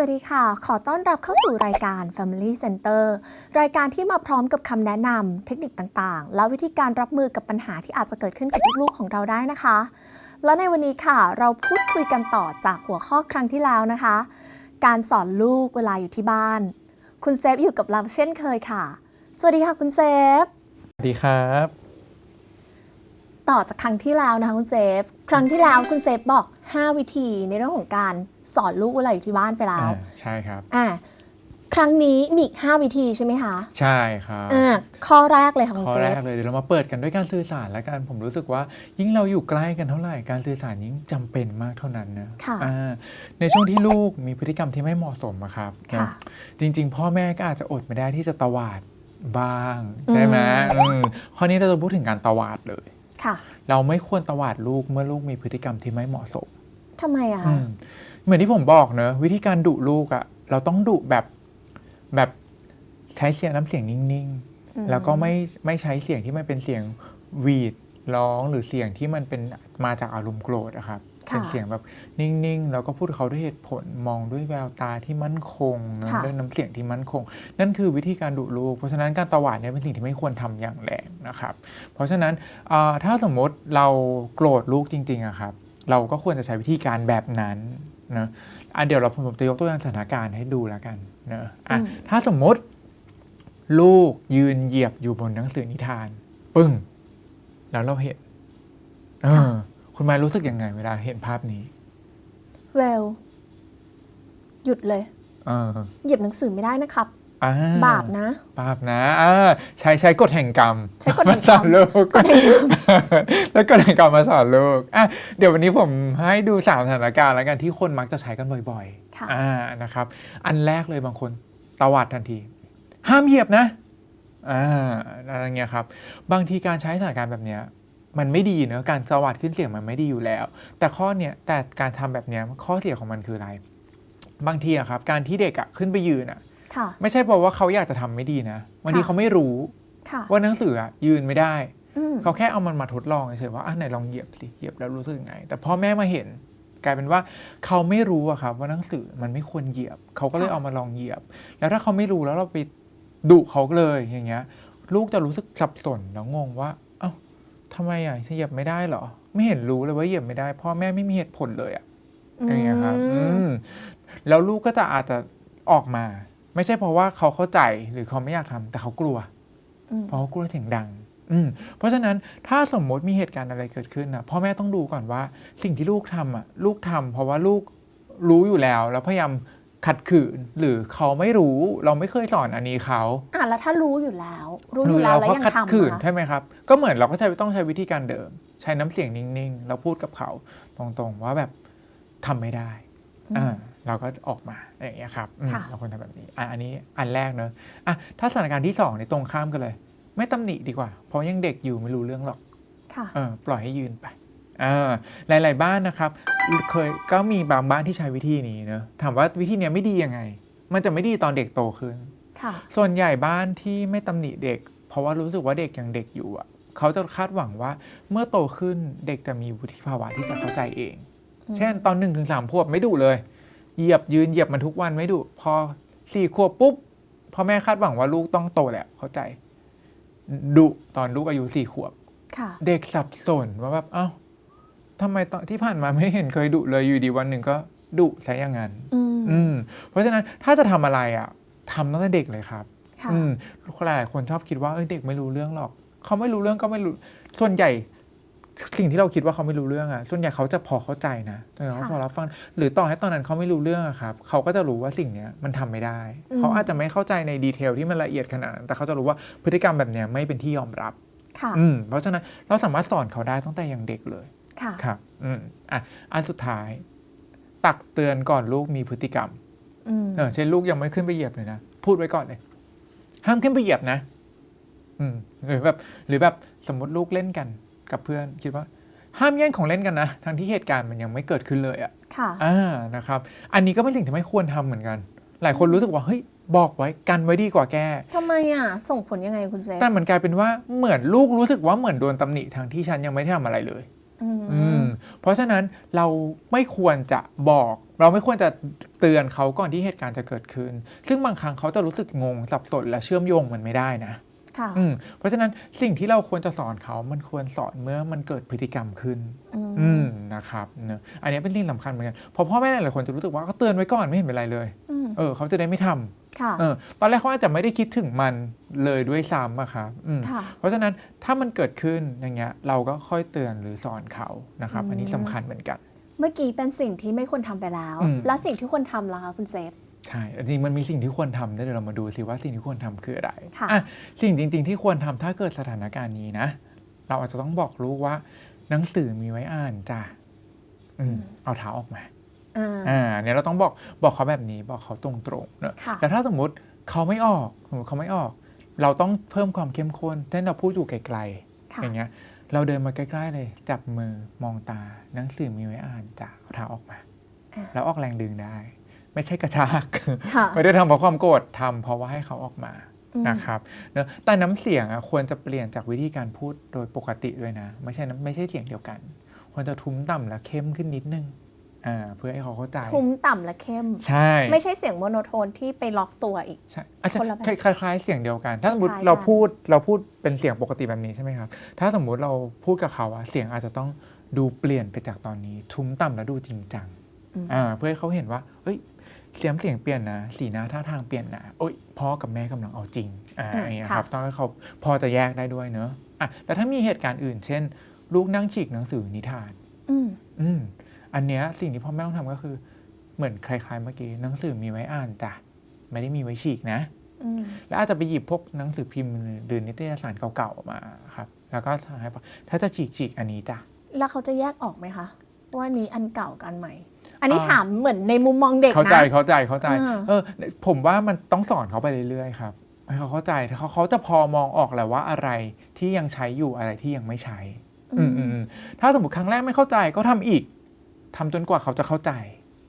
สวัสดีค่ะ ขอต้อนรับเข้าสู่รายการ Family Center รายการที่มาพร้อมกับคำแนะนำเทคนิคต่างๆ และวิธีการรับมือกับปัญหาที่อาจจะเกิดขึ้นกับลูกๆของเราได้นะคะ และในวันนี้ค่ะเราพูดคุยกันต่อจากหัวข้อครั้งที่แล้วนะคะ การสอนลูกเวลาอยู่ที่บ้าน คุณเซฟอยู่กับเราเช่นเคยค่ะ สวัสดีค่ะคุณเซฟ สวัสดีครับ ต่อจากครั้งที่แล้วนะคะคุณเซฟ ครั้งที่แล้วคุณเซฟบอก 5 วิธีในเรื่องของการ สอนลูกเวลาอยู่ที่บ้านไปแล้วอ่าใช่ครับอ่าครั้งนี้มีอีก5วิธีใช่ไหมคะ ใช่ครับอ่าข้อแรกเลยค่ะคุณข้อเซแรฟกเลยเดี๋ยวเรามาเปิดกันด้วยการสื่อสารแล้วกันผมรู้สึกว่า ยิ่งเราอยู่ใกล้กันเท่าไหร่การสื่อสารยิ่งจำเป็นมากเท่านั้นนะค่ะ อ่าในช่วงที่ลูกมีพฤติกรรมที่ไม่เหมาะสมอะครับค่ะ นะจริง ๆ พ่อแม่ก็อาจจะอดไม่ได้ที่จะตวาดบ้าง ใช่ไหมอืมอืมข้อนี้เราจะพูดถึงการตวาดเลย ค่ะเราไม่ควรตวาดลูกเมื่อลูกมีพฤติกรรมที่ไม่เหมาะสมทำไมอะอืคะม เหมือนที่ผมบอกเนอะวิธีการดุลูกอะเราต้องดุแบบแบบใช้เสียงน้ำเสียงนิ่งอืมๆแล้วก็ไม่ไม่ใช้เสียงที่มันเป็นเสียงหวีดร้องหรือเสียงที่มันเป็นมาจากอารมณ์โกรธอะครับค่ะเป็นเสียงแบบนิ่งๆ แล้วก็พูดกับเขาด้วยเหตุผลมองด้วยแววตาที่มั่นคงนะค่ะด้วยน้ำเสียงที่มั่นคง นั่นคือวิธีการดุลูก เพราะฉะนั้นการตวาดเนี่ยเป็นสิ่งที่ไม่ควรทำอย่างแรงนะครับ เพราะฉะนั้นอ่าถ้าสมมติเราโกรธลูกจริงๆอะครับ เราก็ควรจะใช้วิธีการแบบนั้น นะอะเดี๋ยวเราผมจะยกตัวอย่างสถานการณ์ให้ดูแล้วกันเนอะอะอืมถ้าสมมติลูกยืนเหยียบอยู่บนหนังสือนิทาน ปึ้ง แล้วเราเห็นเออคุณมายรู้สึกยังไง เวลาเห็นภาพนี้เวลหยุดเลย เออ เหยียบหนังสือไม่ได้นะครับ อ่าบาปนะ บาปนะอ่าใช้ใช้กฎแห่งกรรมใช้กฎแห่งกรรมมาสอนลูกกฎแห่งกรรม แล้วกฎแห่งกรรมมาสอนลูกอะเดี๋ยววันนี้ผมให้ดูสามสถานการณ์แล้วกันที่คนมักจะใช้กันบ่อยค่ะ ๆอ่านะครับ อันแรกเลยบางคนตวาดทันที ห้ามเหยียบนะอ่าอะไรเงี้ยครับ บางทีการใช้สถานการณ์แบบเนี้ยมันไม่ดีเนอะการตวาดขึ้นเสียงมันไม่ดีอยู่แล้ว แต่ข้อเนี้ยแต่การทำแบบเนี้ยข้อเสียของมันคืออะไร บางทีอะครับการที่เด็กอะขึ้นไปยืนอะค่ะ ไม่ใช่เพราะว่าเขาอยากจะทำไม่ดีนะบางทีค่ะเขาไม่รู้ค่ะว่าหนังสืออะยืนไม่ได้อืมเขาแค่เอามันมาทดลองเฉยๆว่าอะไหนลองเหยียบสิเหยียบแล้วรู้สึกยังไง แต่พ่อแม่มาเห็นกลายเป็นว่าเขาไม่รู้อะครับว่าหนังสือมันไม่ควรเหยียบ เขาก็เลยค่ะเอามาลองเหยียบ แล้วถ้าเขาไม่รู้แล้วเราไปดุเขาเลยอย่างเงี้ย ลูกจะรู้สึกสับสนแล้วงงว่า เอ้าทำไมอะเหยียบไม่ได้เหรอ ไม่เห็นรู้เลยว่าเหยียบไม่ได้พ่อแม่ไม่มีเหตุผลเลยอะอย่างเงี้ยครับอือืมมแล้วลูกก็จะอาจจะออกมา ไม่ใช่เพราะว่าเขาเข้าใจหรือเขาไม่อยากทำแต่เขากลัวอืมเพราะเขากลัวเสียงดัง อืมเพราะฉะนั้นถ้าสมมติมีเหตุการณ์อะไรเกิดขึ้นนะพ่อแม่ต้องดูก่อนว่าสิ่งที่ลูกทำอะ ลูกทำเพราะว่าลูกรู้อยู่แล้ว แล้วพยายามขัดขืนหรือเขาไม่รู้เราไม่เคยสอนอันนี้เขาอะแล้วถ้ารู้อยู่แล้ว รู้อยู่แล้วแล้วเขายังขัดทำขืนอะใช่ไหมครับ ก็เหมือนเราก็ใช้ต้องใช้วิธีการเดิม ใช้น้ำเสียงนิ่งๆ แล้วพูดกับเขาตรงๆว่าแบบทำไม่ได้อ่า เราก็ออกมาอย่างเงี้ยครับอืมค่ะเราควรทำแบบนี้อะอันนี้อันแรกเนอะอะถ้าสถานการณ์ที่สองในยตรงข้ามกันเลย ไม่ตำหนิดีกว่า เพราะยังเด็กอยู่ไม่รู้เรื่องหรอกค่ะเออปล่อยให้ยืนไปอ่าหลาย ๆ บ้านนะครับ เคยก็มีบางบ้านที่ใช้วิธีนี้เนอะถามว่าวิธีเนี้ยไม่ดียังไง มันจะไม่ดีตอนเด็กโตขึ้นค่ะส่วนใหญ่บ้านที่ไม่ตำหนิเด็ก เพราะว่ารู้สึกว่าเด็กยังเด็กอยู่อะเขาจะคาดหวังว่าเมื่อโตขึ้นเด็กจะมีวุฒิภาวะที่จะเข้าใจเองอืม เช่นตอนหนึ่งถึงสามขวบไม่ดุเลย เหยียบยืนเหยียบมันทุกวันไม่ดุพอสี่ขวบปุ๊บพ่อแม่คาดหวังว่าลูกต้องโตแหละเข้าใจดุตอนลูกอายุสี่ขวบค่ะเด็กสับสนว่าแบบเอ้าทำไมตอนที่ผ่านมาไม่เห็นเคยดุเลยอยู่ดีวันหนึ่งก็ดุซะอย่างนั้นอืมอืม เพราะฉะนั้นถ้าจะทำอะไรอะทำตั้งแต่เด็กเลยครับค่ะอืมคนหลายๆคนชอบคิดว่าเอ้ยเด็กไม่รู้เรื่องหรอก เขาไม่รู้เรื่องก็ไม่รู้ส่วนใหญ่ สิ่งที่เราคิดว่าเขาไม่รู้เรื่องอะส่วนใหญ่เขาจะพอเข้าใจนะแต่เขาพอรับฟังหรือต่อให้ตอนนั้นเขาไม่รู้เรื่องอะครับเขาก็จะรู้ว่าสิ่งเนี้ยมันทำไม่ได้ เขาอาจจะไม่เข้าใจในดีเทลที่มันละเอียดขนาดนั้นแต่เขาจะรู้ว่าพฤติกรรมแบบเนี้ยไม่เป็นที่ยอมรับค่ะอืมเพราะฉะนั้นเราสามารถสอนเขาได้ตั้งแต่ยังเด็กเลยค่ะครับอืมอะอันสุดท้าย ตักเตือนก่อนลูกมีพฤติกรรมอืมเออเช่นลูกยังไม่ขึ้นไปเหยียบเลยนะพูดไว้ก่อนเลยห้ามขึ้นไปเหยียบนะ อืมหรือแบบ หรือแบบสมมติลูกเล่นกัน กับเพื่อนคิดว่า ห้ามแย่งของเล่นกันนะ ทั้งที่เหตุการณ์มันยังไม่เกิดขึ้นเลยอะค่ะอ่านะครับ อันนี้ก็เป็นสิ่งที่ไม่ควรทำเหมือนกัน หลายคนรู้สึกว่าเฮ้ยบอกไว้กันไว้ดีกว่าแก้ทำไมอะส่งผลยังไงคุณเซฟแต่มันกลายเป็นว่าเหมือนลูกรู้สึกว่าเหมือนโดนตำหนิทางที่ฉันยังไม่ได้ทำอะไรเลยอืมอืมเพราะฉะนั้นเราไม่ควรจะบอก เราไม่ควรจะเตือนเขาก่อนที่เหตุการณ์จะเกิดขึ้น ซึ่งบางครั้งเขาจะรู้สึกงงสับสนและเชื่อมโยงมันไม่ได้นะ ค่ะอืมเพราะฉะนั้นสิ่งที่เราควรจะสอนเขา มันควรสอนเมื่อมันเกิดพฤติกรรมขึ้น อืมอืมนะครับเนอะอันนี้เป็นสิ่งสำคัญเหมือนกันเพราะพ่อแม่หลายคนจะรู้สึกว่าก็เตือนไว้ก่อนไม่เห็นเป็นไรเลย อืมเออเขาจะได้ไม่ทำค่ะเออ ตอนแรกเขาอาจจะไม่ได้คิดถึงมันเลยด้วยซ้ำอะครับอืม ค่ะ เพราะฉะนั้นถ้ามันเกิดขึ้นอย่างเงี้ยเราก็ค่อยเตือนหรือสอนเขานะครับอันนี้สำคัญเหมือนกัน เมื่อกี้เป็นสิ่งที่ไม่ควรทำไปแล้ว อืม และสิ่งที่ควรทำล่ะคะคุณเซฟ ใช่จริงๆมันมีสิ่งที่ควรทำด้วยเดี๋ยวเรามาดูสิว่าสิ่งที่ควรทำคืออะไรค่ะ อะสิ่งจริง ๆ ที่ควรทำถ้าเกิดสถานการณ์นี้นะ เราอาจจะต้องบอกลูกว่า หนังสือมีไว้อ่านจ้ะอืมเอาเท้าออกมา อ่า อ่าเนี่ยเราต้องบอกบอกเขาแบบนี้บอกเขาตรงๆเนอะค่ะ แต่ถ้าสมมติเขาไม่ออกสมมติเขาไม่ออก เราต้องเพิ่มความเข้มข้นเช่นเราพูดอยู่ไกลๆค่ะ อย่างเงี้ย เราเดินมาใกล้ๆเลย จับมือมองตาหนังสือมีไว้อ่านจ้ะเอาเท้าออกมาอ่า แล้วออกแรงดึงได้ ไม่ใช่กระชากค่ะไม่ได้ทำเพราะความโกรธทำเพราะว่าให้เขาออกมาอืมนะครับเนอะแต่น้ำเสียงอะควรจะเปลี่ยนจากวิธีการพูดโดยปกติด้วยนะ ไม่ใช่น้ำไม่ใช่เสียงเดียวกัน ควรจะทุ้มต่ำและเข้มขึ้นนิดนึงอ่าเพื่อให้เขาเข้าใจทุ้มต่ำและเข้ม ใช่ ไม่ใช่เสียงโมโนโทนที่ไปล็อกตัวอีกใช่อาจจะคนละแบบคล้ายๆเสียงเดียวกัน ถ้าสมมติคล้ายๆเรากันพูดเราพูดเป็นเสียงปกติแบบนี้ใช่ไหมครับ ถ้าสมมุติเราพูดกับเขาอะเสียงอาจจะต้องดูเปลี่ยนไปจากตอนนี้ ทุ้มต่ำแล้วดูจริงจังอืมอ่าเพื่อให้เขาเห็นว่าเอ้ย เสียงเสียงเปลี่ยนนะ สีหน้าท่าทางเปลี่ยนนะโอ้ยพ่อกับแม่กำลังเอาจริงอ่าอ่าอย่างเงี้ยค่ะครับต้องให้เขาพอจะแยกได้ด้วยเนอะอะแต่ถ้ามีเหตุการณ์อื่น เช่น ลูกนั่งฉีกหนังสือนิทานอืมอืมอันเนี้ยสิ่งที่พ่อแม่ต้องทำก็คือ เหมือนคล้ายๆเมื่อกี้หนังสือมีไว้อ่านจ้ะไม่ได้มีไว้ฉีกนะอืมแล้วอาจจะไปหยิบพวกหนังสือพิมพ์หรือนิตยสารเก่าๆออกมาครับ แล้วก็ให้ปะถ้าจะฉีกฉีกอันนี้จ้ะแล้วเขาจะแยกออกไหมคะว่านี้อันเก่ากับอันใหม่ อันนี้อ่าถามเหมือนในมุมมองเด็กเข้าใจนะ เข้าใจเข้าใจอ่าเออผมว่ามันต้องสอนเขาไปเรื่อยๆครับให้เขาเข้าใจถ้าเขาเขาจะพอมองออกแหละว่าอะไรที่ยังใช้อยู่อะไรที่ยังไม่ใช้ อืมอืมอืมถ้าสมมติครั้งแรกไม่เข้าใจก็ทำอีกทำจนกว่าเขาจะเข้าใจ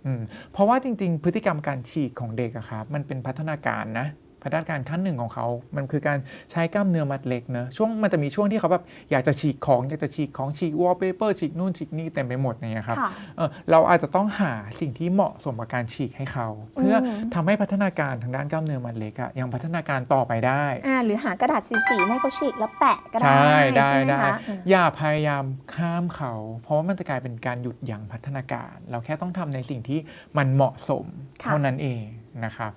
อืมเพราะว่าจริง ๆ พฤติกรรมการฉีกของเด็กอะครับมันเป็นพัฒนาการนะ พัฒนาการขั้นหนึ่งของเขา มันคือการใช้กล้ามเนื้อมัดเล็กเนอะช่วงมันจะมีช่วงที่เขาแบบอยากจะฉีกของอยากจะฉีกของฉีกวอลเปเปอร์ฉีกนู่นฉีกนี่เต็มไปหมดอย่างเงี้ยครับค่ะเออเราอาจจะต้องหาสิ่งที่เหมาะสมกับการฉีกให้เขา เพื่ออมทำให้พัฒนาการทางด้านกล้ามเนื้อมัดเล็กอะยังพัฒนาการต่อไปได้อ่าหรือหากระดาษสีๆให้เขาฉีกแล้วแปะก็ได้ใช่ได้ใช่ไหมได้คะอืมอย่าพยายามข้ามเขา เพราะว่ามันจะกลายเป็นการหยุดยั้งพัฒนาการ เราแค่ต้องทำในสิ่งที่มันเหมาะสมค่ะเท่านั้นเองนะครับ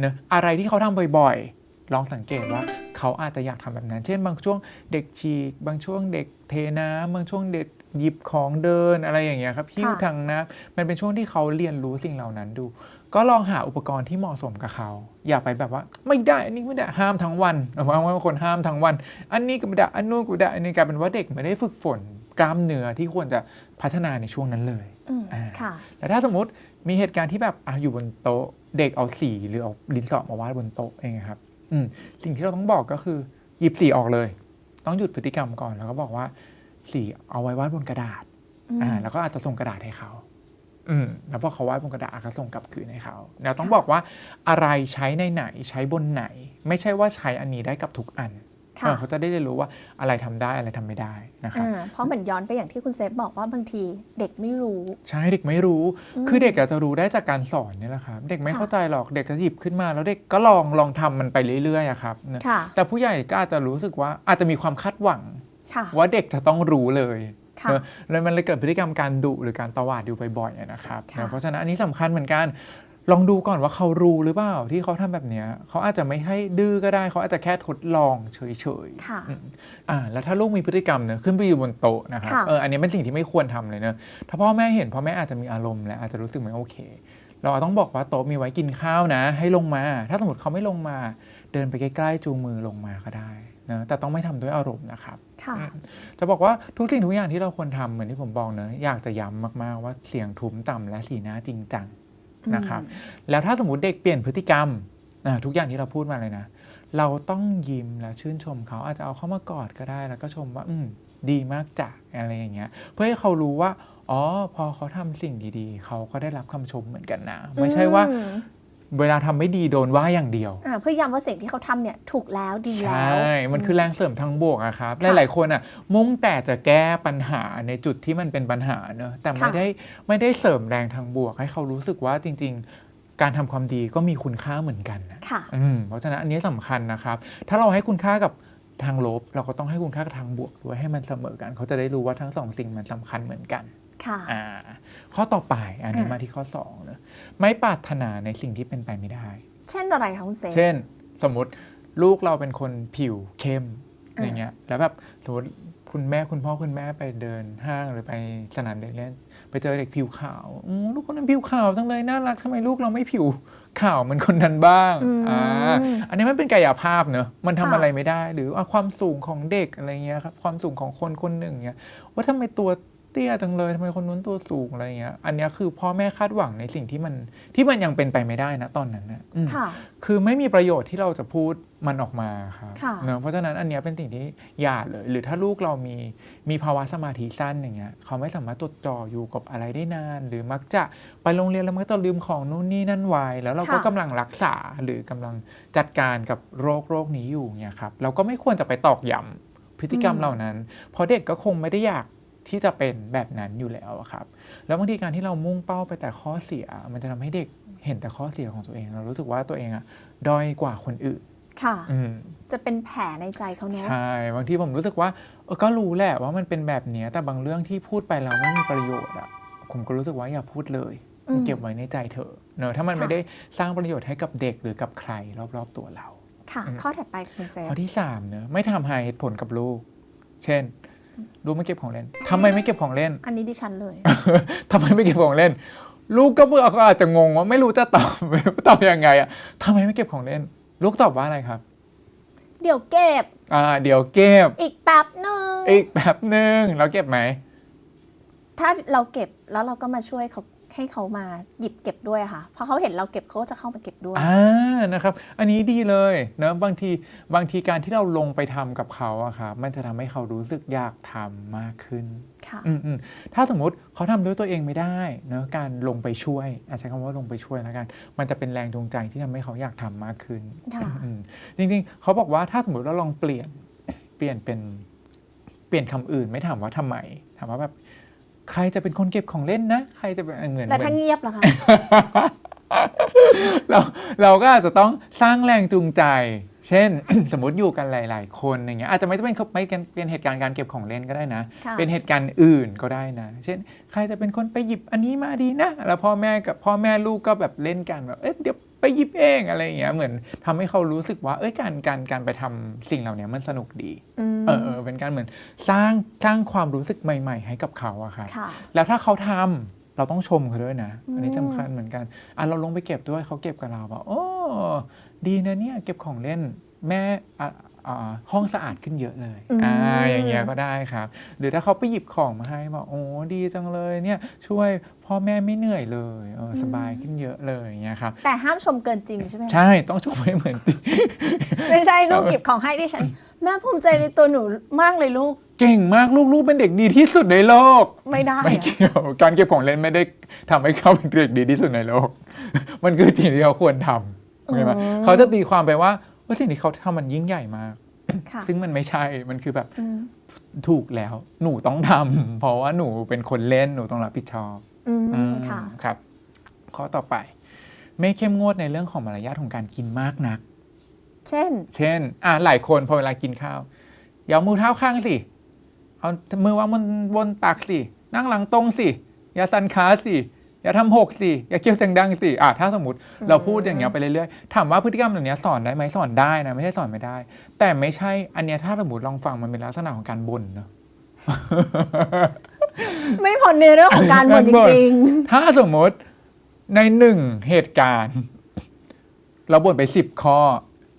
เนอะอะไรที่เขาทำบ่อยๆ ลองสังเกตว่าเขาอาจจะอยากทำแบบนั้น เช่น บางช่วงเด็กฉีก บางช่วงเด็กเทน้ำบางช่วงเด็กหยิบของเดินอะไรอย่างเงี้ยครับหิ้วค่ะถังน้ำมันเป็นช่วงที่เขาเรียนรู้สิ่งเหล่านั้นดู ก็ลองหาอุปกรณ์ที่เหมาะสมกับเขา อย่าไปแบบว่า ไม่ได้อันนี้ไม่ได้ห้ามทั้งวันบางบางคนห้ามทั้งวัน อันนี้ก็ไม่ได้อันนู้นก็ไม่ได้อันนี้กลายเป็นว่าเด็กไม่ได้ฝึกฝน กล้ามเนื้อที่ควรจะพัฒนาในช่วงนั้นเลยอืมอ่าค่ะ แต่ถ้าสมมติมีเหตุการณ์ที่แบบอะอยู่บนโต๊ะเด็กเอาสีหรือเอาดินสอมาวาดบนโต๊ะเองครับอืมสิ่งที่เราต้องบอกก็คือหยิบสีออกเลย ต้องหยุดพฤติกรรมก่อนแล้วก็บอกว่าสีเอาไว้วาดบนกระดาษอืมอ่าแล้วก็อาจจะส่งกระดาษให้เขาอืมแล้วพอเขาวาดบนกระดาษก็ส่งกลับคืนให้เขาเราต้องบอกว่าอะไรใช้ในไหนใช้บนไหน ไม่ใช่ว่าใช้อันนี้ได้กับทุกอันค่ะ เออเขาจะได้เรียนรู้ว่าอะไรทำได้อะไรทำไม่ได้นะครับอ่าเพราะเหมือนย้อนไปอย่างที่คุณเซฟบอกว่าบางทีเด็กไม่รู้ ใช่เด็กไม่รู้อืมคือเด็กอาจจะรู้ได้จากการสอนเนี่ยแหละครับเด็กไม่ค่ะเข้าใจหรอกเด็กจะหยิบขึ้นมา แล้วเด็กก็ลองลองทำมันไปเรื่อยๆอะครับนะค่ะแต่ผู้ใหญ่ก็อาจจะรู้สึกว่าอาจจะมีความคาดหวังค่ะว่าเด็กจะต้องรู้เลยค่ะเนอะแล้วมันเลยเกิดพฤติกรรมการดุหรือการตวาดอยู่บ่อยๆอะนะครับค่ะนะเพราะฉะนั้นอันนี้สำคัญเหมือนกัน ลองดูก่อนว่าเขารู้หรือเปล่าที่เขาทำแบบเนี้ยเขาอาจจะไม่ให้ดื้อก็ได้ เขาอาจจะแค่ทดลองเฉยๆค่ะอืมอ่าแล้วถ้าลูกมีพฤติกรรมเนี่ยขึ้นไปอยู่บนโต๊ะนะครับค่ะเอออันนี้เป็นสิ่งที่ไม่ควรทำเลยเนอะถ้าพ่อแม่เห็นพ่อแม่อาจจะมีอารมณ์และอาจจะรู้สึกไม่โอเค เราต้องบอกว่าโต๊ะมีไว้กินข้าวนะ ให้ลงมา ถ้าสมมติเขาไม่ลงมา เดินไปใกล้ๆจูงมือลงมาก็ได้นะแต่ต้องไม่ทำด้วยอารมณ์นะครับค่ะจะบอกว่าทุกสิ่งทุกอย่างที่เราควรทำเหมือนที่ผมบอกเนอะอยากจะย้ำมากๆว่าเสียงทุ้มต่ำและสีหน้าจริงจัง นะครับ แล้วถ้าสมมติเด็กเปลี่ยนพฤติกรรมนะทุกอย่างที่เราพูดมาเลยนะ เราต้องยิ้มและชื่นชมเขาอาจจะเอาเข้ามากอดก็ได้ แล้วก็ชมว่า อืมดีมากจ้ะอะไรอย่างเงี้ย เพื่อให้เขารู้ว่าอ๋อ พอเขาทำสิ่งดีๆ เขาก็ได้รับคำชมเหมือนกันนะ ไม่ใช่ว่าอืม เวลาทำไม่ดีโดนว่าอย่างเดียวอ่าเพื่อย้ำว่าสิ่งที่เขาทำเนี่ยถูกแล้วดีใชแล้ว่มันคือแรงเสริมทางบวกอะครับค่ะหลายๆคนอะมุ่งแต่จะแก้ปัญหาในจุดที่มันเป็นปัญหาเนอะแต่ไม่ค่ะได้ไม่ได้เสริมแรงทางบวก ให้เขารู้สึกว่าจริง ๆ การทำความดีก็มีคุณค่าเหมือนกันนะค่ะอืมเพราะฉะนั้นอันนี้สำคัญนะครับ ถ้าเราให้คุณค่ากับทางลบ เราก็ต้องให้คุณค่ากับทางบวกด้วยให้มันเสมอกัน เขาจะได้รู้ว่าทั้งสองสิ่งมันสำคัญเหมือนกัน ค่ะอ่าข้อต่อไปอันนี้อะมาที่ข้อสองเนอะไม่ปรารถนาในสิ่งที่เป็นไปไม่ได้ เช่นอะไรคะคุณเซฟเช่น สมมติลูกเราเป็นคนผิวเข้มอ่าอย่างเงี้ยแล้วแบบสมมติคุณแม่คุณพ่อคุณแม่ไปเดินห้างหรือไปสนามเด็กเล่นไปเจอเด็กผิวขาวอืมลูกคนนั้นผิวขาวจังเลยน่ารักทำไมลูกเราไม่ผิวขาวเหมือนคนนั้นบ้างอืมอ่าอันนี้มันเป็นกายภาพเนอะมันทำค่ะอะไรไม่ได้ หรือว่าความสูงของเด็กอะไรเงี้ยครับความสูงของคนคนหนึ่งเงี้ยว่าทำไมตัว เตี้ยจังเลยทำไมคนนู้นตัวสูงอะไรเงี้ย อันเนี้ยคือพ่อแม่คาดหวังในสิ่งที่มันที่มันยังเป็นไปไม่ได้นะตอนนั้นนะอืมค่ะ คือไม่มีประโยชน์ที่เราจะพูดมันออกมาครับค่ะเนอะเพราะฉะนั้นอันเนี้ยเป็นสิ่งที่อย่าเลย หรือถ้าลูกเรามีมีภาวะสมาธิสั้นอย่างเงี้ยเขาไม่สามารถจดจ่ออยู่กับอะไรได้นาน หรือมักจะไปโรงเรียนแล้วมักจะลืมของนู่นนี่นั่นไว้แล้วเราก็ค่ะกำลังรักษาหรือกำลังจัดการกับโรคโรคนี้อยู่เนี่ยครับเราก็ไม่ควรจะไปตอกย้ำพฤติกรรมเหล่านั้น เพราะเด็กก็คงไม่ได้อยาก ที่จะเป็นแบบนั้นอยู่แล้วอะครับ แล้วบางทีการที่เรามุ่งเป้าไปแต่ข้อเสีย มันจะทำให้เด็กเห็นแต่ข้อเสียของตัวเอง เรารู้สึกว่าตัวเองอะด้อยกว่าคนอื่น ค่ะอืมจะเป็นแผลในใจเขาเนอะใช่ บางทีผมรู้สึกว่าเออก็รู้แหละว่ามันเป็นแบบเนี้ยแต่บางเรื่องที่พูดไปแล้วไม่มีประโยชน์อะผมก็รู้สึกว่าอย่าพูดเลยอืมเก็บไว้ในใจเถอะเนอะถ้ามันค่ะไม่ได้สร้างประโยชน์ให้กับเด็กหรือกับใครรอบๆตัวเรา ค่ะอืมข้อถัดไปคุณเซฟข้อที่สามเนอะไม่ทำให้เหตุผลกับลูก เช่น ลูกไม่เก็บของเล่นทำไมไม่เก็บของเล่น อันนี้ดิฉันเลยทำไมไม่เก็บของเล่น ลูกก็เบื่อก็อาจจะงงว่าไม่รู้จะตอบตอบยังไงอะทำไมไม่เก็บของเล่น ลูกตอบว่าอะไรครับ เดี๋ยวเก็บ อ่า เดี๋ยวเก็บ อีกแป๊บหนึ่งอีกแบบหนึ่งเราเก็บไหมถ้าเราเก็บแล้วเราก็มาช่วยเขา ให้เขามาหยิบเก็บด้วยค่ะพอเขาเห็นเราเก็บเขาก็จะเข้ามาเก็บด้วยอ่านะครับ อันนี้ดีเลยเนอะบางทีบางทีการที่เราลงไปทำกับเขาอะครับมันจะทำให้เขารู้สึกอยากทำมากขึ้นค่ะอืมอืมถ้าสมมุติเขาทำด้วยตัวเองไม่ได้เนอะการลงไปช่วยอาจจะใช้คำว่าลงไปช่วยแล้วกัน มันจะเป็นแรงจูงใจที่ทำให้เขาอยากทำมากขึ้นค่ะอืมจริงๆ เขาบอกว่าถ้าสมมติเราลองเปลี่ยนเปลี่ยนเป็นเปลี่ยนคำอื่นไม่ถามว่าทำไมถามว่าแบบ ใครจะเป็นคนเก็บของเล่นนะ ใครจะเป็นเหมือนแล้วเหมืถ้าอนเงียบล่ะคะเราเราก็อาจจะต้องสร้างแรงจูงใจ เช่น สมมติอยู่กันหลาย ๆ คนอย่างเงี้ยอาจจะไม่ต้องเป็นไม่เป็นเป็นเหตุการณ์การเก็บของเล่นก็ได้นะค่ะเป็นเหตุการณ์อื่นก็ได้นะ เช่น ใครจะเป็นคนไปหยิบอันนี้มาดีนะ แล้วพ่อแม่กับพ่อแม่ลูกก็แบบเล่นกันแบบเอ๊ะเดี๋ยว ไปหยิบเองอะไรอย่างเงี้ยเหมือนทำให้เขารู้สึกว่าเอ้ยการการการไปทำสิ่งเหล่านี้มันสนุกดีอืมเออเออเป็นการเหมือนสร้างสร้างความรู้สึกใหม่ ๆ ให้กับเขาอะค่ะค่ะแล้วถ้าเขาทำเราต้องชมเขาด้วยนะ อันนี้อืมสำคัญเหมือนกันอะเราลงไปเก็บด้วยเขาเก็บกับเราบอกโอ้ดีนะเนี่ยเก็บของเล่นแม่อะอ่า ห้องสะอาดขึ้นเยอะเลยอ่าอย่างเงี้ยก็ได้ครับ หรือถ้าเขาไปหยิบของมาให้บอกโอ้ดีจังเลยเนี่ยช่วยพ่อแม่ไม่เหนื่อยเลยเออสบายขึ้นเยอะเลยอย่างเงี้ยครับแต่ห้ามชมเกินจริงใช่ไหมคะใช่ต้องชมให้เหมือนจริงไม่ใช่ลูกหยิบของให้ดิฉัน แม่ภูมิใจในตัวหนูมากเลยลูก เก่งมากลูกๆเป็นเด็กดีที่สุดในโลก ไม่ได้ไม่อะเกี่ยวการเก็บของเล่นไม่ได้ทำให้เขาเป็นเด็กดีที่สุดในโลก มันคือสิ่งที่เขาควรทำใช่ไหมอืมเขาจะตีความไปว่า ว่าสิ่งที่เขาทำมันยิ่งใหญ่มาก ค่ะซึ่งมันไม่ใช่ มันคือแบบอืมถูกแล้ว หนูต้องทำ เพราะว่าหนูเป็นคนเล่น หนูต้องรับผิดชอบ อืมอืมค่ะ ครับ ข้อต่อไป ไม่เข้มงวดในเรื่องของมารยาทของการกินมากนัก เช่น เช่น อ่าหลายคนพอเวลากินข้าวอย่าเอามือเท้าข้างสิ เอามือวางบนบนตักสิ นั่งหลังตรงสิ อย่าสันขาสิ อย่าทำหกสิอย่าเคี้ยวดังๆสิอะถ้าสมมติเราพูดอย่างเงี้ยไปเรื่อยๆถามว่าพฤติกรรมแบบเนี้ยสอนได้ไหมสอนได้นะไม่ใช่สอนไม่ได้ แต่ไม่ใช่อันเนี้ยถ้าสมมติลองฟังมันเป็นลักษณะของการบ่นเนอะไม่ผลในเรื่องของการบ่นจการบ่นริงถ้าสมมติในหนึ่งเหตุการณ์ เราบ่นไปสิบข้อ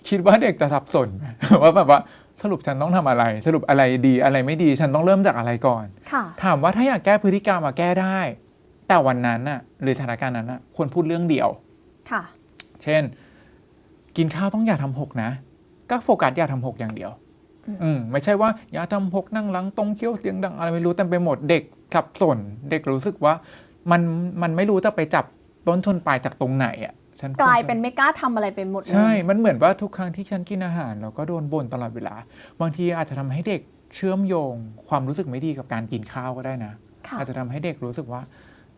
คิดว่าเด็กจะสับสนไหมว่าแบบว่าสรุปฉันต้องทำอะไร สรุปอะไรดีอะไรไม่ดี ฉันต้องเริ่มจากอะไรก่อนค่ะถามว่าถ้าอยากแก้พฤติกรรมมาแก้ได้ แต่วันนั้นน่ะหรือสถานการณ์นั้นน่ะควรพูดเรื่องเดียว ค่ะ เช่น กินข้าวต้องอย่าทำหกนะ ก็โฟกัสอย่าทำหกอย่างเดียว อืม อืมไม่ใช่ว่าอย่าทำหกนั่งหลังตรงเคี้ยวเสียงดังอะไรไม่รู้เต็มไปหมดเด็กสับสนเด็กรู้สึกว่ามันมันไม่รู้จะไปจับต้นชนปลายจากตรงไหนอะฉันกลายเป็นไม่กล้าทำอะไรไปหมดเลยใช่ มันเหมือนว่าทุกครั้งที่ฉันกินอาหาร เราก็โดนบ่นตลอดเวลา บางทีอาจจะทำให้เด็กเชื่อมโยง ความรู้สึกไม่ดีกับการกินข้าวก็ได้นะ ค่ะ อาจจะทำให้เด็กรู้สึกว่า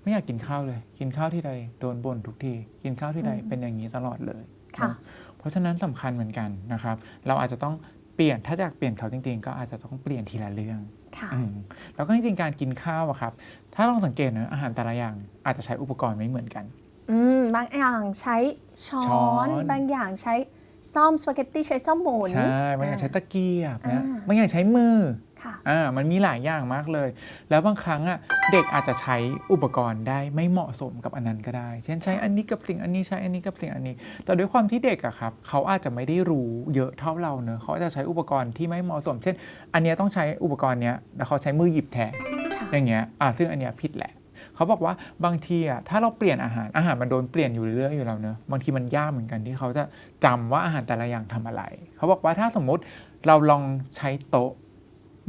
ไม่อยากกินข้าวเลย กินข้าวที่ใดโดนบ่นทุกที กินข้าวที่ใดอืมเป็นอย่างนี้ตลอดเลย ค่ะเนอะเพราะฉะนั้นสำคัญเหมือนกันนะครับ เราอาจจะต้องเปลี่ยนถ้าอยากเปลี่ยนเขาจริงๆ ก็อาจจะต้องเปลี่ยนทีละเรื่องค่ะอืมแล้วก็จริงๆการกินข้าวอะครับ ถ้าลองสังเกตนะอาหารแต่ละอย่างอาจจะใช้อุปกรณ์ไม่เหมือนกันอืมบางอย่างใช้ช้อช้อนนบางอย่างใช้ซ่อมสปาเกตตี้ใช้ซ่อมหมุนใช่บางอย่างใช้ตะเกียบนะอ่าบางอย่างใช้มือค่ะ อ่ามันมีหลายอย่างมากเลย แล้วบางครั้งอะเด็กอาจจะใช้อุปกรณ์ได้ไม่เหมาะสมกับอันนั้นก็ได้ เช่นใช้อันนี้กับสิ่งอันนี้ใช้อันนี้กับสิ่งอันนี้ แต่ด้วยความที่เด็กอะครับเขาอาจจะไม่ได้รู้เยอะเท่าเราเนอะเขาอาจจะใช้อุปกรณ์ที่ไม่เหมาะสม เช่น อันเนี้ยต้องใช้อุปกรณ์เนี้ยแล้วเขาใช้มือหยิบแทนค่ะอย่างเงี้ยอ่าซึ่งอันเนี้ยผิดแหละเขาบอกว่าบางทีอะถ้าเราเปลี่ยนอาหารอาหารมันโดนเปลี่ยนอยู่เรื่อยๆอยู่แล้วเนอะบางทีมันยากเหมือนกันที่เขาจะจำว่าอาหารแต่ละอย่างทำอะไร เขาบอกว่าถ้าสมมติเราลองใช้โต๊ะ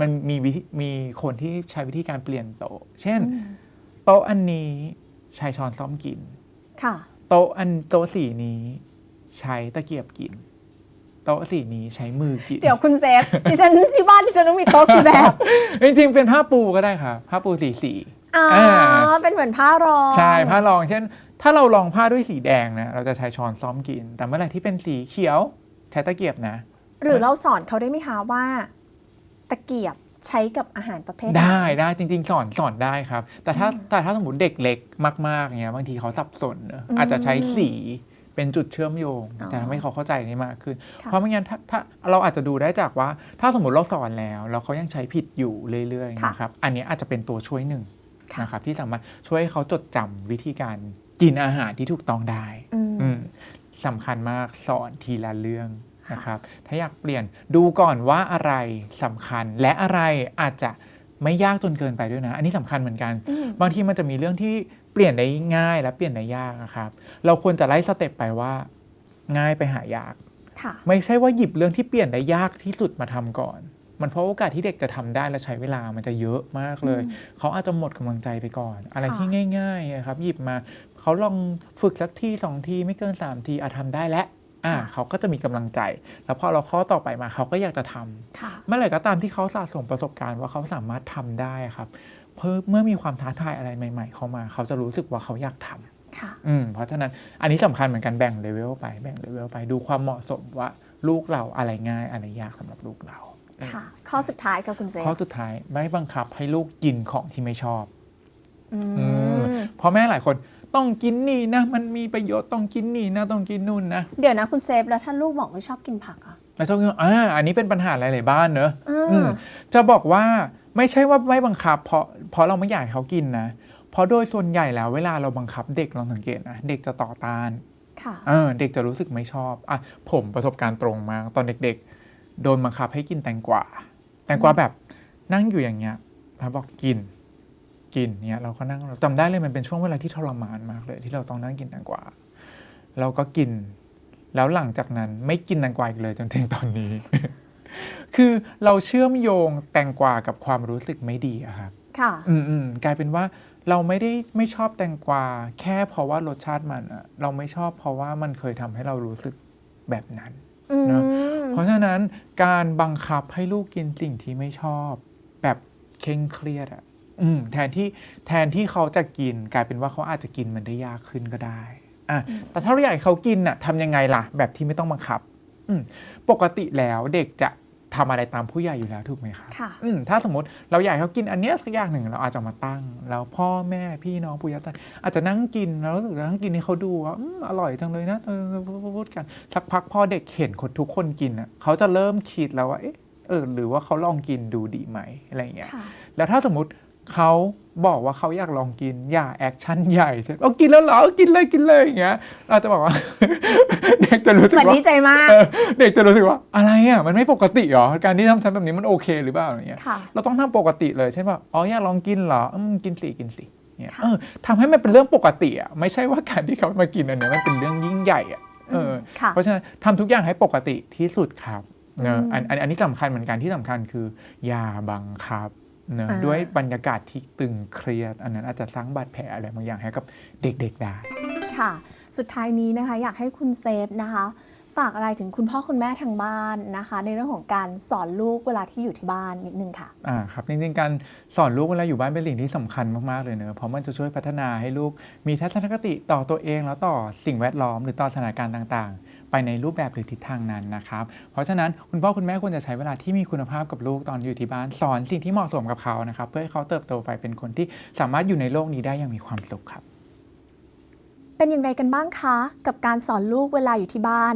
มันมีวิธีมีคนที่ใช้วิธีการเปลี่ยนโต๊ะ เช่นอืมโต๊ะอันนี้ใช้ช้อนซ่อมกิน ค่ะ โต๊ะอันโต๊ะสีนี้ใช้ตะเกียบกิน โต๊ะสีนี้ใช้มือกิน เดี๋ยวคุณเซฟ ดิฉันที่บ้านดิฉันต้องมีโต๊ะกี่แบบ จริงๆเป็นผ้าปูก็ได้ค่ะ ผ้าปูสีสีอ๋ออ่าเป็นเหมือนผ้ารอง ใช่ ผ้ารอง เช่น ถ้าเราลองผ้าด้วยสีแดงนะ เราจะใช้ช้อนซ้อมกิน แต่เมื่อไหร่ที่เป็นสีเขียว ใช้ตะเกียบนะ หรือเราสอนเขาได้ไหมคะว่า ตะเกียบใช้กับอาหารประเภทหนได้ได้จริงๆสอนสอนได้ครับ แต่ถ้าแต่ถ้าสมมติเด็กเล็กมากๆเงี้ยบางทีเขาสับสนเนอะอืมอาจจะใช้สีเป็นจุดเชื่อมโยงอ๋อจะทำให้เขาเข้าใจนี้มากขึ้นค่ะเพราะไม่งั้นถ้าถ้าเราอาจจะดูได้จากว่า ถ้าสมมติเราสอนแล้ว แล้วเขายังใช้ผิดอยู่เรื่อยๆนะครับอันนี้อาจจะเป็นตัวช่วยหนึ่งค่ะนะครับที่สามารถช่วยให้เขาจดจำวิธีการกินอาหารที่ถูกต้องได้อืมอืมสำคัญมากสอนทีละเรื่อง นะครับถ้าอยากเปลี่ยนดูก่อนว่าอะไรสำคัญและอะไรอาจจะไม่ยากจนเกินไปด้วยนะ อันนี้สำคัญเหมือนกันอืมบางทีมันจะมีเรื่องที่เปลี่ยนได้ง่ายและเปลี่ยนได้ยากนะครับ เราควรจะไล่สเต็ปไปว่าง่ายไปหายากค่ะไม่ใช่ว่าหยิบเรื่องที่เปลี่ยนได้ยากที่สุดมาทำก่อน มันเพราะโอกาสที่เด็กจะทำได้และใช้เวลามันจะเยอะมากเลยอืมเขาอาจจะหมดกำลังใจไปก่อน อะไรค่ะที่ง่ายๆอะครับ หยิบมาเขาลองฝึกสักทีสองทีไม่เกินสามทีอาทำได้แล้ว อ่าเขาก็จะมีกำลังใจ แล้วพอเราข้อต่อไปมาเขาก็อยากจะทำค่ะเมื่อไหร่ก็ตามที่เขาสะสมประสบการณ์ว่าเขาสามารถทำได้ครับเพิ่มเมื่อมีความท้าทายอะไรใหม่ ๆ เข้ามา เขาจะรู้สึกว่าเขาอยากทำค่ะอืมเพราะฉะนั้นอันนี้สำคัญเหมือนกันแบ่งเลเวลไปแบ่งเลเวลไปดูความเหมาะสมว่าลูกเราอะไรง่ายอะไรยากสำหรับลูกเราค่ะ ข้อสุดท้ายค่ะคุณเซฟข้อสุดท้ายไม่บังคับให้ลูกกินของที่ไม่ชอบอือืมเพราะแม่หลายคน ต้องกินนี่นะ มันมีประโยชน์ต้องกินนี่นะต้องกินนู่นนะเดี๋ยวนะคุณเซฟแล้วถ้าลูกบอกไม่ชอบกินผักอะแล้วชอบกินอ่าอันนี้เป็นปัญหาหลายๆบ้านเนอะอืมอืมจะบอกว่าไม่ใช่ว่าไม่บังคับ เพราะเพราะเราไม่อยากให้เขากินนะเพราะโดยส่วนใหญ่แล้วเวลาเราบังคับเด็กลองสังเกตนะเด็กจะต่อต้าน ค่ะ เออเด็กจะรู้สึกไม่ชอบอะผมประสบการณ์ตรงมากตอนเด็กๆ โดนบังคับให้กินแตงกวาแตงกวาแบบนั่งอยู่อย่างเงี้ยแล้วบอกกิน กินเนี้ยเราก็นั่งเราจำได้เลยมันเป็นช่วงเวลาที่ทรมานมากเลย ที่เราต้องนั่งกินแตงกวาเราก็กิน แล้วหลังจากนั้นไม่กินแตงกวาอีกเลยจนถึงตอนนี้ คือเราเชื่อมโยงแตงกวากับความรู้สึกไม่ดีอะครับค่ะ อืมอืมกลายเป็นว่าเราไม่ได้ไม่ชอบแตงกวาแค่เพราะว่ารสชาติมันอะเราไม่ชอบเพราะว่ามันเคยทำให้เรารู้สึกแบบนั้น อืม เนอะ เพราะฉะนั้นการบังคับให้ลูกกินสิ่งที่ไม่ชอบ แบบเคร่งเครียดอะ อืมแทนที่แทนที่เขาจะกิน กลายเป็นว่าเขาอาจจะกินมันได้ยากขึ้นก็ได้อะแต่ถ้าเราอยากให้เขากินน่ะทำยังไงล่ะ แบบที่ไม่ต้องบังคับอืมปกติแล้วเด็กจะทำอะไรตามผู้ใหญ่อยู่แล้วถูกไหมคะค่ะ อืมถ้าสมมติเราอยากให้เขากินอันเนี้ยสักอย่างหนึ่งเราอาจจะมาตั้ง แล้วพ่อแม่พี่น้องปู่ย่าตาอาจจะนั่งกินแล้วรู้สึกนั่งกินให้เขาดูว่าอืมอร่อยจังเลยนะเออพูดกันสักพักพอเด็กเห็นคนทุกคนกินอะเขาจะเริ่มคิดแล้วว่าเอ๊ะเออหรือว่าเขาลองกินดูดีไหมอะไรอย่างเงี้ย ค่ะ แล้วถ้าสมมติ เขาบอกว่าเขาอยากลองกิน อย่าแอคชั่นใหญ่ใช่เอากินแล้วเหรอเอากินเลยกินเลยอย่างเงี้ย เราจะบอกว่า เด็กจะรู้สึเหกมือนว่าดีใจมาก เออเด็กจะรู้สึกว่าอะไรอะมันไม่ปกติเหรอการที่ทำฉันแบบนี้มันโอเคหรือเปล่าอย่างเงี้ย ค่ะ เราต้องทำปกติเลยใช่ป่ะอ๋ออยากลองกินเหรออืมกินสิกินสิเนี่ยค่ะ เออทำให้มันเป็นเรื่องปกติอะไม่ใช่ว่าการที่เขามากินอันเนี้ยมันเป็นเรื่องยิ่งใหญ่อะเออ ค่ะ เพราะฉะนั้นทำทุกอย่างให้ปกติที่สุดครับเนอะอืมอันอันอันนี้สำคัญเหมือนกันที่สำคัญคือ อย่าบังคับ เนอะอ่าด้วยบรรยากาศที่ตึงเครียด อันนั้นอาจจะสร้างบาดแผลอะไรบางอย่างให้กับเด็กๆได้ค่ะ สุดท้ายนี้นะคะ อยากให้คุณเซฟนะคะ ฝากอะไรถึงคุณพ่อคุณแม่ทางบ้านนะคะ ในเรื่องของการสอนลูกเวลาที่อยู่ที่บ้านนิดนึงค่ะอ่าครับจริงๆการสอนลูกเวลาอยู่บ้านเป็นสิ่งที่สำคัญมากๆเลยเนอะเพราะมันจะช่วยพัฒนาให้ลูกมีทัศนคติต่อตัวเองแล้วต่อสิ่งแวดล้อมหรือต่อสถานการณ์ต่างๆ ไปในรูปแบบหรือทิศทางนั้นนะครับ เพราะฉะนั้นคุณพ่อคุณแม่ควรจะใช้เวลาที่มีคุณภาพกับลูกตอนอยู่ที่บ้านสอนสิ่งที่เหมาะสมกับเขานะครับเพื่อให้เขาเติบโตไปเป็นคนที่สามารถอยู่ในโลกนี้ได้อย่างมีความสุขครับ เป็นอย่างไรกันบ้างคะ กับการสอนลูกเวลาอยู่ที่บ้าน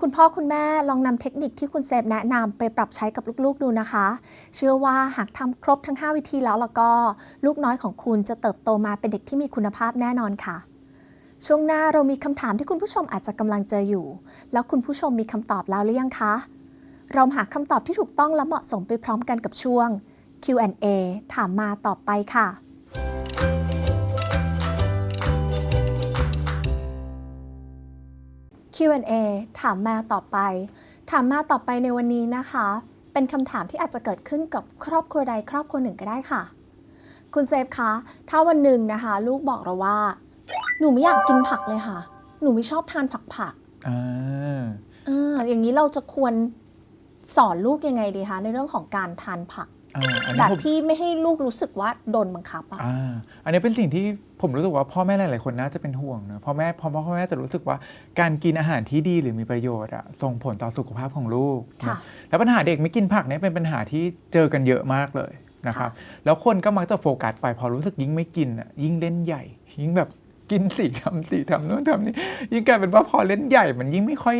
คุณพ่อคุณแม่ลองนำเทคนิคที่คุณเซฟแนะนำไปปรับใช้กับลูกๆดูนะคะ เชื่อว่าหากทำครบทั้ง 5 วิธีแล้วแล้วก็ ลูกน้อยของคุณจะเติบโตมาเป็นเด็กที่มีคุณภาพแน่นอนค่ะ ช่วงหน้าเรามีคำถามที่คุณผู้ชมอาจจะกำลังเจออยู่ แล้วคุณผู้ชมมีคำตอบแล้วหรือยังคะ เราหาคำตอบที่ถูกต้องและเหมาะสมไปพร้อมกันกับช่วง Q&A ถามมาตอบไปค่ะ Q&A ถามมาต่อไป ถามมาต่อไปในวันนี้นะคะ เป็นคำถามที่อาจจะเกิดขึ้นกับครอบครัวใดครอบครัวหนึ่งก็ได้ค่ะ คุณเซฟคะ ถ้าวันหนึ่งนะคะ ลูกบอกเราว่า หนูไม่อยากกินผักเลยค่ะ หนูไม่ชอบทานผักผักอ่าๆอ่าอย่างนี้เราจะควรสอนลูกยังไงดีคะในเรื่องของการทานผักอ่าอันแบนี้บผมที่ไม่ให้ลูกรู้สึกว่าโดนบังคับอะอ่าอันนี้เป็นสิ่งที่ผมรู้สึกว่าพ่อแม่หลายๆคนน่าจะเป็นห่วงนะพ่อแม่พ่อพ่อแม่จะรู้สึกว่าการกินอาหารที่ดีหรือมีประโยชน์อะส่งผลต่อสุขภาพของลูกค่ะนะแล้วปัญหาเด็กไม่กินผักเนี่ยเป็นปัญหาที่เจอกันเยอะมากเลยนะครับ แล้วคนก็มักจะโฟกัสไปพอรู้สึกยิ่งไม่กินอะยิ่งเล่นใหญ่ ยิ่งแบบ กินสิทำสิทำโน้นทำนี่ยิ่งกลายเป็นว่าพอเล่นใหญ่มันยิ่งไม่ค่อย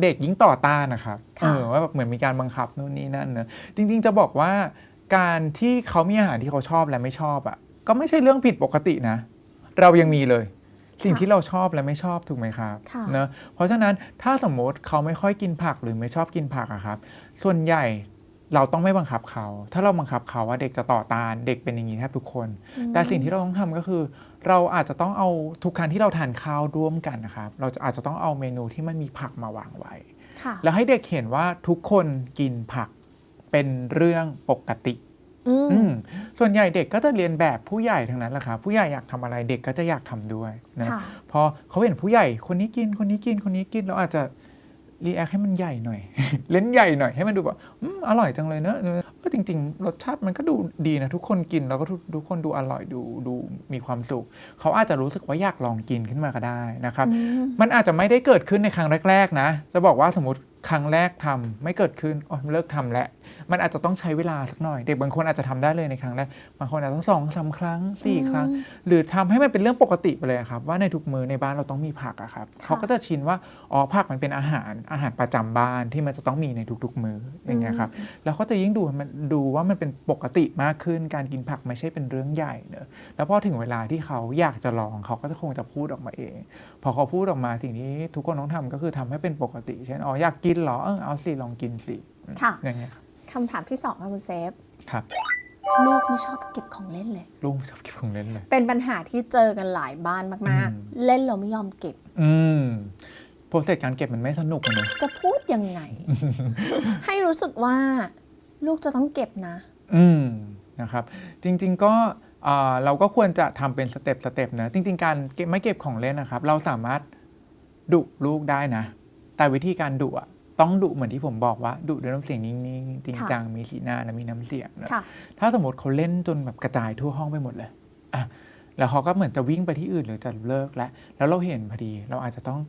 เด็กยิ่งต่อต้านนะครับเอค่ะอว่าแบบเหมือนมีการบังคับนู่นนี่นั่นเนอะจริง ๆ จะบอกว่าการที่เขามีอาหารที่เขาชอบและไม่ชอบอะ่ะ ก็ไม่ใช่เรื่องผิดปกตินะ เรายังมีเลย สิ่งค่ะที่เราชอบและไม่ชอบถูกไหมครับค่ะเนอะเพราะฉะนั้นถ้าสมมติเขาไม่ค่อยกินผักหรือไม่ชอบกินผักอะครับ ส่วนใหญ่เราต้องไม่บังคับเขา ถ้าเราบังคับเขาว่าเด็กจะต่อต้านเด็กเป็นอย่างนี้แทบทุกคน แต่สิ่งที่เราต้องทำก็คือ เราอาจจะต้องเอาทุกครั้งที่เราทานข้าวร่วมกันนะครับ เราจะอาจจะต้องเอาเมนูที่มันมีผักมาวางไว้ค่ะแล้วให้เด็กเห็นว่าทุกคนกินผักเป็นเรื่องปกติอืมอืมส่วนใหญ่เด็กก็จะเรียนแบบผู้ใหญ่ทั้งนั้นแหละครับผู้ใหญ่อยากทำอะไรเด็กก็จะอยากทำด้วยนะค่ะพอเขาเห็นผู้ใหญ่คนนี้กินคนนี้กินคนนี้กินเราอาจจะ รีแอคให้มันใหญ่หน่อย เล่นใหญ่หน่อยให้มันดูแบบอืมอร่อยจังเลยเนอะเออจริง ๆ รสชาติมันก็ดูดีนะ ทุกคนกินแล้วก็ทุกทุกคนดูอร่อยดูดูมีความสุขเขาอาจจะรู้สึกว่าอยากลองกินขึ้นมาก็ได้นะครับอืมมันอาจจะไม่ได้เกิดขึ้นในครั้งแรก ๆ นะ จะบอกว่าสมมติ ครั้งแรกทำไม่เกิดขึ้นอ๋อเลิกทำแล้วมันอาจจะต้องใช้เวลาสักหน่อย เด็กบางคนอาจจะทำได้เลยในครั้งแรกบางคนอาจจะต้องสองสามครั้งสี่ครั้ง หรือทำให้มันเป็นเรื่องปกติไปเลยครับว่าในทุกมื้อในบ้านเราต้องมีผักอะครับเขาก็จะชินว่าอ๋อผักมันเป็นอาหารอาหารประจำบ้านที่มันจะต้องมีในทุกๆมื้ออย่างเงี้ยครับแล้วเขาจะยิ่งดูมันดูว่ามันเป็นปกติมากขึ้น การกินผักไม่ใช่เป็นเรื่องใหญ่เนอะแล้วพอถึงเวลาที่เขาอยากจะลองเขาก็จะคงจะพูดออกมาเองพอเขาพูดออกมาสิ่งที่ทุกคนต้องทำก็คือทำให้เป็นปกติ เช่นอ๋ออยากกินเหรอเออเอาสิลองกินสิค่ะอย่างเงี้ยครับคำถามที่สองค่ะคุณเซฟครับลูกไม่ชอบเก็บของเล่นเลย ลูกชอบกินของเล่นเลย เป็นปัญหาที่เจอกันหลายบ้านมากอืมๆเล่นเราไม่ยอมเก็บ อืมโปรเซสการเก็บมันไม่สนุกอะเนอะจะพูดยังไง ให้รู้สึกว่า ลูกจะต้องเก็บนะ อืมนะครับ จริง ๆ ก็อ่า เราก็ควรจะทำเป็นสเต็ปสเต็ปนะจริงๆ การเก็บไม่เก็บของเล่นนะครับ เราสามารถดุลูกได้นะ แต่วิธีการดุอะต้องดุเหมือนที่ผมบอกว่าดุด้วยน้ำเสียงนิ่งๆจริงจังมีสีหน้าและมีน้ำเสียงนะค่ะถ้าสมมติเขาเล่นจนแบบกระจายทั่วห้องไปหมดเลยอะแล้วเขาก็เหมือนจะวิ่งไปที่อื่นหรือจะเลิกแล้วแล้วเราเห็นพอดีเราอาจจะต้อง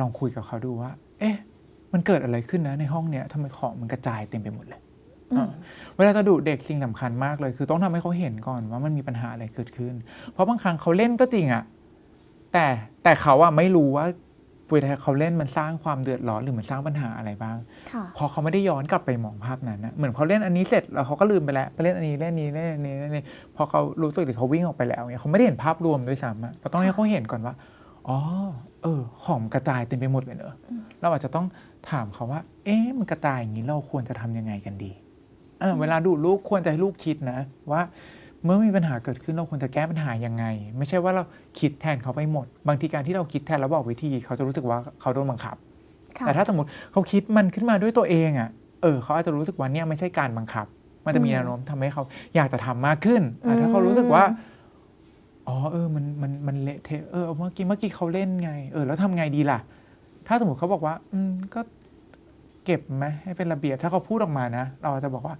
ลองคุยกับเขาดูว่า เอ๊ะ มันเกิดอะไรขึ้นนะในห้องเนี้ยทำไมของมันกระจายเต็มไปหมดเลยอืมอะ เวลาจะดุเด็กสิ่งสำคัญมากเลย คือต้องทำให้เขาเห็นก่อนว่ามันมีปัญหาอะไรเกิดขึ้น เพราะบางครั้งเขาเล่นก็จริงอะแต่แต่เขาอะไม่รู้ว่าเวลาเขาเล่นมันสร้างความเดือดร้อนหรือมันสร้างปัญหาอะไรบ้างค่ะพอเขาไม่ได้ย้อนกลับไปมองภาพนั้นนะเหมือนเขาเล่นอันนี้เสร็จแล้วเขาก็ลืมไปแล้วไปเล่นอันนี้เล่นนี้เล่นอันนี้เล่นอันนี้พอเขารู้สึกหรือเขาวิ่งออกไปแล้วเนี่ยเขาไม่ได้เห็นภาพรวมด้วยซ้ำอะเราต้องให้เขาเห็นก่อนว่าอ๋อเออของมันกระจายเต็มไปหมดเลยเนอะเราอาจจะต้องถามเขาว่า เอ๊ะมันกระจายอย่างนี้เราควรจะทำยังไงกันดี เออเวลาดูลูกควรจะให้ลูกคิดนะ ว่าเมื่อมีปัญหาเกิดขึ้นเราควรจะแก้ปัญหายังไง ไม่ใช่ว่าเราคิดแทนเขาไปหมด บางทีการที่เราคิดแทนแล้วบอกวิธี เขาจะรู้สึกว่าเขาโดนบังคับค่ะแต่ถ้าสมมติเขาคิดมันขึ้นมาด้วยตัวเองอะ่ะเออเขาอาจจะรู้สึกว่าเนี่ยไม่ใช่การบังคับ มันจะมีอืมแนวโน้มทำให้เขาอยากจะทำมากขึ้นอะถ้าเขารู้สึกว่าอ๋อเออมันมันมันเละเทะเออเมื่อกี้เมื่อกี้เขาเล่นไง เออแล้วทำไงดีล่ะ ถ้าสมมติเขาบอกว่า อืมก็ เก็บไหมให้เป็นระเบียบถ้าเขาพูดออกมานะ เราจะบอกว่า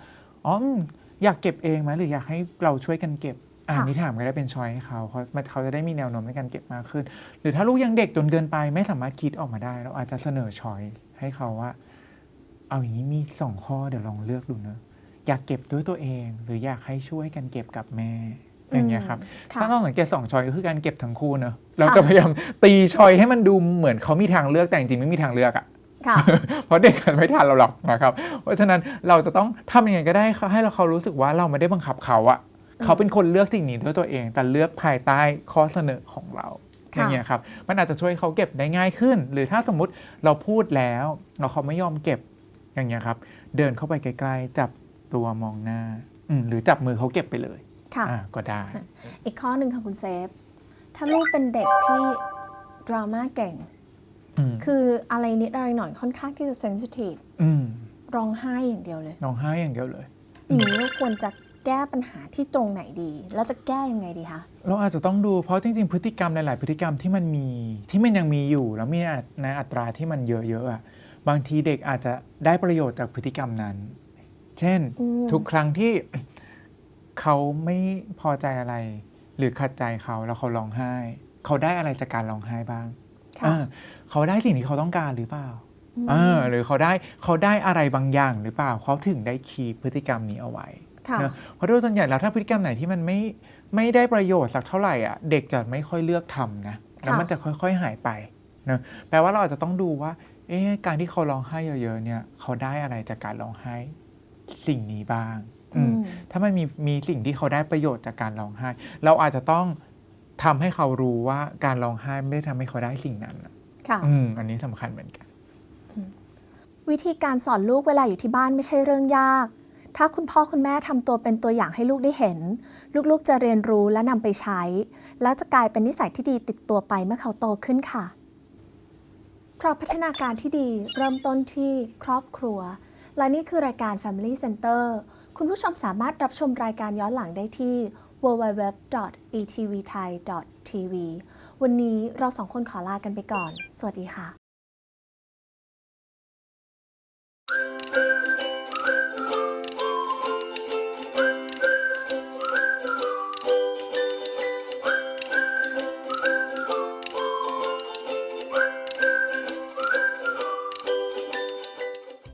อ๋ออืมอยากเก็บเองไหมหรืออยากให้เราช่วยกันเก็บอันค่ะนี้ถามก็ได้เป็นชอยให้เขาเขาเขาจะได้มีแนวโน้มในการเก็บมากขึ้น หรือถ้าลูกยังเด็กจนเกินไปไม่สามารถคิดออกมาได้ เราอาจจะเสนอชอยให้เขาว่า เอาอย่างนี้มีสองข้อเดี๋ยวลองเลือกดูเนอะอยากเก็บด้วยตัวเอง หรืออยากให้ช่วยกันเก็บกับแม่อย่างเงี้ยครับค่ะถ้าต้องสังเกตสองชอยก็คือการเก็บทั้งคู่เนอะเราจะพยายามตีชอยให้มันดูเหมือนเขามีทางเลือกแต่จริงๆไม่มีทางเลือกอะค่ะ เพราะเด็กกันไม่ทันเราหรอกนะครับ เพราะฉะนั้นเราจะต้องทำยังไงก็ได้ให้เราเขารู้สึกว่าเราไม่ได้บังคับเขาอะเขาเป็นคนเลือกสิ่งนี้ด้วยตัวเอง แต่เลือกภายใต้ข้อเสนอของเราค่ะอย่างเงี้ยครับมันอาจจะช่วยเขาเก็บได้ง่ายขึ้น หรือถ้าสมมุติเราพูดแล้วเราเขาไม่ยอมเก็บอย่างเงี้ยครับ เดินเข้าไปใกล้ๆจับตัวมองหน้าอืมหรือจับมือเขาเก็บไปเลยค่ะอ่าก็ได้ อีกข้อหนึ่งค่ะคุณเซฟ ถ้าลูกเป็นเด็กที่ดราม่าเก่งอืม คืออะไรนิดอะไรหน่อยค่อนข้างที่จะเซนซิทีฟอืมร้องไห้อย่างเดียวเลยน้องให้อย่างเดียวเลยอย่างนี้เราควรจะแก้ปัญหาที่ตรงไหนดี แล้วจะแก้ยังไงดีคะเราอาจจะต้องดูเพราะจริงๆ พฤติกรรมหลาย ๆ พฤติกรรมที่มันมีที่มันยังมีอยู่ แล้วมีในอัตราที่มันเยอะๆอะบางทีเด็กอาจจะได้ประโยชน์จากพฤติกรรมนั้น เช่นอืมทุกครั้งที่เขาไม่พอใจอะไร หรือขัดใจเขาแล้วเขาร้องไห้ เขาได้อะไรจากการร้องไห้บ้างค่ะ เออเขาได้สิ่งที่เขาต้องการหรือเปล่าอืมเออหรือเขาได้เขาได้อะไรบางอย่างหรือเปล่าเขาถึงได้คีย์พฤติกรรมนี้เอาไว้ค่ะเนอะเพราะโดยส่วนใหญ่แล้วถ้าพฤติกรรมไหนที่มันไม่ไม่ได้ประโยชน์สักเท่าไหร่อะเด็กจะไม่ค่อยเลือกทำนะแล้วมันจะค่อยๆหายไปเนอะแปลว่าเราอาจจะต้องดูว่าเอ๊ะการที่เขาร้องไห้เยอะๆเนี่ยเขาได้อะไรจากการร้องไห้สิ่งนี้บ้างอืมอืมถ้ามันมีมีสิ่งที่เขาได้ประโยชน์จากการร้องไห้ เราอาจจะต้องทำให้เขารู้ว่าการร้องไห้ไม่ได้ทำให้เขาได้สิ่งนั้นอะ ค่ะอืมอันนี้สำคัญเหมือนกัน วิธีการสอนลูกเวลาอยู่ที่บ้านไม่ใช่เรื่องยาก ถ้าคุณพ่อคุณแม่ทำตัวเป็นตัวอย่างให้ลูกได้เห็น ลูกๆจะเรียนรู้และนำไปใช้ แล้วจะกลายเป็นนิสัยที่ดีติดตัวไปเมื่อเขาโตขึ้นค่ะ เพราะพัฒนาการที่ดีเริ่มต้นที่ครอบครัว และนี่คือรายการ Family Center คุณผู้ชมสามารถรับชมรายการย้อนหลังได้ที่ www.etvthai.tv วันนี้เราสองคนขอลากันไปก่อน สวัสดีค่ะ